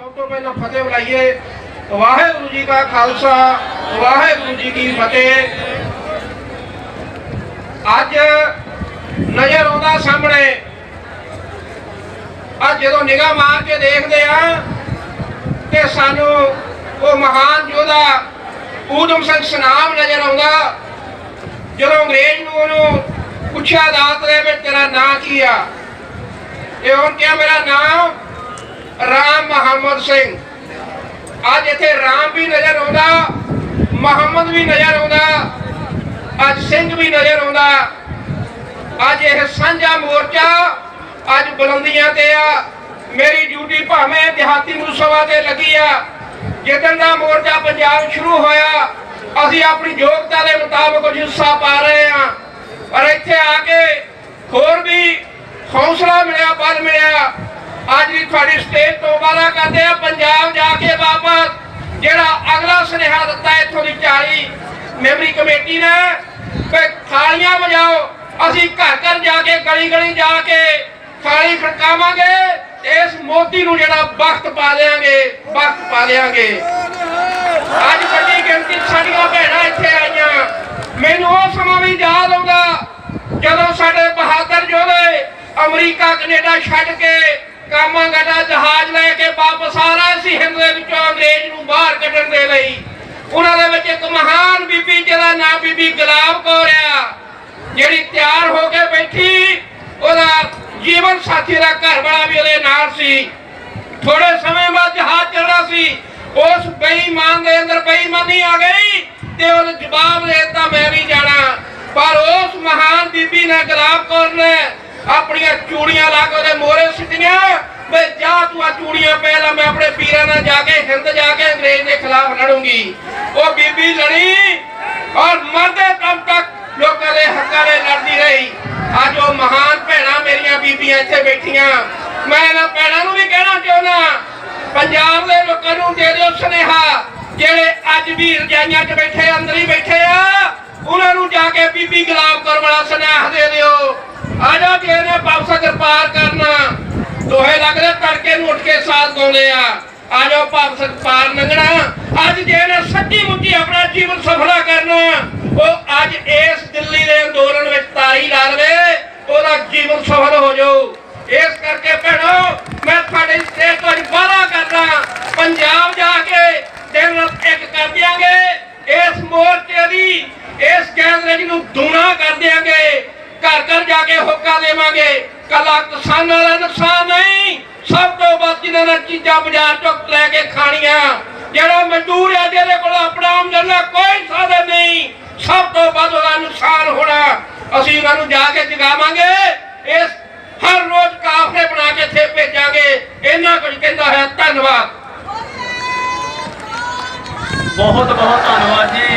ਫਤਿਹ ਬੁਲਾਈਏ। ਵਾਹਿਗੁਰੂ ਜੀ ਕਾ ਖਾਲਸਾ, ਵਾਹਿਗੁਰੂ ਜੀ ਕੀ ਫਤਿਹ। ਅੱਜ ਨਜ਼ਰ ਆਉਂਦਾ ਸਾਹਮਣੇ। ਅੱਜ ਜਦੋਂ ਨਿਗਾਹ ਮਾਰ ਕੇ ਦੇਖਦੇ ਆ, ਤੇ ਸਾਨੂੰ ਉਹ ਮਹਾਨ ਯੋਧਾ ਊਧਮ ਸਿੰਘ ਸਨਾਮ ਨਜ਼ਰ ਆਉਂਦਾ। ਜਦੋਂ ਅੰਗਰੇਜ਼ ਨੂੰ ਉਹਨੂੰ ਪੁੱਛਿਆ ਅਦਾਲਤ ਦੇ ਵਿੱਚ, ਤੇਰਾ ਨਾਂ ਕੀ ਆ? ਇਹ ਹੁਣ ਕਿਹਾ, ਮੇਰਾ ਨਾਮ ਰਾਮ ਮੁਹੰਮਦ ਸਿੰਘ। ਅੱਜ ਇੱਥੇ ਰਾਮ ਵੀ ਨਜ਼ਰ ਆਉਂਦਾ, ਮੁਹੰਮਦ ਵੀ ਨਜ਼ਰ ਆਉਂਦਾ, ਅੱਜ ਸਿੰਘ ਵੀ ਨਜ਼ਰ ਆਉਂਦਾ। ਅੱਜ ਇਹ ਸਾਂਝਾ ਮੋਰਚਾ ਅੱਜ ਬੁਲੰਦੀਆਂ ਤੇ ਆ। ਮੇਰੀ ਡਿਊਟੀ ਭਾਵੇਂ ਦਿਹਾਤੀ ਮੁਸਵਾ ਤੇ ਲੱਗੀ ਆ। ਜਿੱਦਣ ਦਾ ਮੋਰਚਾ ਪੰਜਾਬ ਸ਼ੁਰੂ ਹੋਇਆ, ਅਸੀਂ ਆਪਣੀ ਯੋਗਤਾ ਦੇ ਮੁਤਾਬਕ ਕੁਝ ਹਿੱਸਾ ਪਾ ਰਹੇ ਆ ਪਰ ਇੱਥੇ ਆ ਕੇ ਹੋਰ ਵੀ ਹੌਸਲਾ ਮਿਲਿਆ, ਬਲ ਮਿਲਿਆ। ਅੱਜ ਵੀ ਤੁਹਾਡੀ ਸਟੇਜ ਤੋਂ ਵਾਲਾ ਕਰਦੇ ਆ, ਪੰਜਾਬ ਜਾ ਕੇ ਵਾਪਸ। ਜਿਹੜਾ ਅਗਲਾ ਸੁਨੇਹਾ ਦਿੱਤਾ ਇੱਥੋਂ ਦੀ 40 ਮੈਂਬਰੀ ਕਮੇਟੀ ਨੇ ਕਿ ਥਾਲੀਆਂ ਵਜਾਓ, ਅਸੀਂ ਘਰ ਘਰ ਜਾ ਕੇ, ਗਲੀ ਗਲੀ ਜਾ ਕੇ ਥਾਲੀ ਖੜਕਾਵਾਂਗੇ ਇਸ ਮੋਦੀ ਨੂੰ ਜਿਹੜਾ ਵਕਤ ਪਾ ਦੇਾਂਗੇ ਵਕਤ ਪਾ ਦੇਾਂਗੇ ਅੱਜ ਵੱਡੀ ਗਿਣਤੀ ਸਾਡੀਆਂ ਭੈਣਾਂ ਇੱਥੇ ਆਈਆਂ। ਮੈਨੂੰ ਉਹ ਸਮਾਂ ਵੀ ਯਾਦ ਆਉਂਦਾ ਜਦੋਂ ਸਾਡੇ ਬਹਾਦਰ ਯੋਧੇ ਅਮਰੀਕਾ, ਕੈਨੇਡਾ ਛੱਡ ਕੇ ਕਾਮਾਂ ਗੱਡਾ ਜਹਾਜ਼ ਲੈ ਕੇ ਵਾਪਸ ਆ ਰਹੇ ਸੀ। ਹਿੰਦ ਦੇ ਵਿੱਚੋਂ ਅੰਗਰੇਜ਼ ਨੂੰ ਬਾਹਰ ਕੱਢਣ ਦੇ ਲਈ। ਉਹਨਾਂ ਦੇ ਵਿੱਚ ਇੱਕ ਮਹਾਨ ਬੀਬੀ ਜਿਹਦਾ ਨਾਮ ਬੀਬੀ ਗੁਲਾਬ ਕੌਰ ਆ। ਜਿਹੜੀ ਤਿਆਰ ਹੋ ਕੇ ਬੈਠੀ, ਉਹਦਾ ਜੀਵਨ ਸਾਥੀ ਦਾ ਘਰ ਵਾਲਾ ਵੀ ਉਹਦੇ ਨਾਲ ਸੀ। ਥੋੜੇ ਸਮੇਂ ਬਾਅਦ ਜਹਾਜ਼ ਚੱਲਣਾ ਸੀ। ਉਸ ਬੇਈਮਾਨ ਦੇ ਅੰਦਰ ਬੇਈਮਾਨੀ ਆ ਗਈ ਤੇ ਉਹ ਜਵਾਬ ਦੇ ਦਿੱਤਾ, ਮੈਂ ਵੀ ਜਾਣਾ। ਪਰ ਉਸ ਮਹਾਨ ਬੀਬੀ ਨੇ ਗੁਲਾਬ ਕੌਰ ਨੇ ਆਪਣੀਆਂ ਚੂੜੀਆਂ ਲਾ ਕੇ ਉਹਦੇ ਮੋਹਰੇ ਸਿੱਟੀਆਂ ਵੇ ਜਾ ਤੂੰ ਆ ਚੂੜੀਆਂ ਪਹਿਲਾਂ ਮੈਂ ਆਪਣੇ ਪੀਰਾਂ ਨਾਲ ਜਾ ਕੇ ਹਿੰਦ ਜਾ ਕੇ ਅੰਗਰੇਜ਼ ਦੇ ਖਿਲਾਫ ਲੜੂੰਗੀ। ਉਹ ਬੀਬੀ ਲੜੀ ਔਰ ਮਰਦੇ ਦਮ ਤੱਕ ਲੋਕਾਂ ਦੇ ਹੱਕਾਂ ਲਈ ਲੜਦੀ ਰਹੀ। ਅੱਜ ਉਹ ਮਹਾਨ ਭੈਣਾਂ ਮੇਰੀਆਂ ਬੀਬੀਆਂ ਇੱਥੇ ਬੈਠੀਆਂ। ਮੈਂ ਇਹਨਾਂ ਭੈਣਾਂ ਨੂੰ ਵੀ ਕਹਿਣਾ ਚਾਹੁੰਦਾ ਪੰਜਾਬ ਦੇ ਲੋਕਾਂ ਨੂੰ ਦੇ ਦਿਓ ਸੁਨੇਹਾ। ਜਿਹੜੇ ਅੱਜ ਵੀ ਰਜਾਈਆਂ 'ਚ ਬੈਠੇ, ਅੰਦਰ ਹੀ ਬੈਠੇ ਆ, ਉਹਨਾਂ ਨੂੰ ਜਾ ਕੇ ਬੀਬੀ ਗੁਲਾਬ ਕਰ ਵਾਲਾ ਸੁਨੇਹਾ ਦੇ ਦਿਓ। ਆ ਜਾ ਜੇ ਨੇ ਪਾਪਸਾ ਕਿਰਪਾਰ ਕਰਨਾ। ਦੋਹੇ ਲੱਗਦੇ ਤੜਕੇ ਨੂੰ ਉੱਠ ਕੇ ਸਾਥ ਗਾਉਂਦੇ ਆ। ਆ ਜਾਓ ਪਾਪਸਾ ਪਾਰ ਲੰਘਣਾ। ਅੱਜ ਜੇ ਸੱਚੀ ਮੁੱਚੀ ਆਪਣਾ ਜੀਵਨ ਸਫਲਾ ਕਰਨਾ, ਉਹ ਅੱਜ ਇਸ ਦਿੱਲੀ ਦੇ ਅੰਦੋਲਨ ਵਿੱਚ ਤਾਰੀ ਲਾ ਲਵੇ, ਉਹਦਾ ਜੀਵਨ ਸਫਲ ਹੋ ਜਾਊ। ਇਸ ਕਰਕੇ ਭੈਣੋ, ਮੈਂ ਤੁਹਾਡੇ ਸਟੇਜ ਤੋਂ ਵਾਅਦਾ ਕਰਦਾ ਪੰਜਾਬ ਜਾ ਕੇ ਦਿਨ ਰਾਤ ਇੱਕ ਕਰ ਦਿਆਂਗੇ। ਇਸ ਮੋਰਚੇ ਦੀ, ਇਸ ਗੈਦਰਿੰਗ ਨੂੰ ਦੂਣਾ ਕਰ ਦਿਆਂਗੇ। ਘਰ ਘਰ ਜਾ ਕੇ ਹੋਕਾ ਦੇਵਾਂਗੇ। ਕੱਲਾ ਕਿਸਾਨਾਂ ਦਾ ਨੁਕਸਾਨ ਨਹੀਂ ਸਭ ਤੋਂ ਵੱਧ ਜਿਨ੍ਹਾਂ ਨੇ ਚੀਜ਼ਾਂ ਬਾਜ਼ਾਰ ਚੋਂ ਲੈ ਕੇ ਖਾਣੀਆਂ। ਜਿਹੜਾ ਮਜ਼ਦੂਰ ਹੈ ਜਿਹਦੇ ਕੋਲ ਆਪਣਾ ਆਮਦਨ ਦਾ ਕੋਈ ਸਾਧਨ ਨਹੀਂ। ਸਭ ਤੋਂ ਵੱਧ ਉਹਦਾ ਨੁਕਸਾਨ ਹੋਣਾ। ਅਸੀਂ ਉਹਨਾਂ ਨੂੰ ਜਾ ਕੇ ਜਗਾਵਾਂਗੇ। ਇਸ ਹਰ ਰੋਜ਼ ਕਾਫਲੇ ਬਣਾ ਕੇ ਇੱਥੇ ਭੇਜਾਂਗੇ। ਇਹਨਾਂ ਕੁਝ ਕਹਿੰਦਾ ਹੈ ਧੰਨਵਾਦ। ਬਹੁਤ ਬਹੁਤ ਧੰਨਵਾਦ ਜੀ।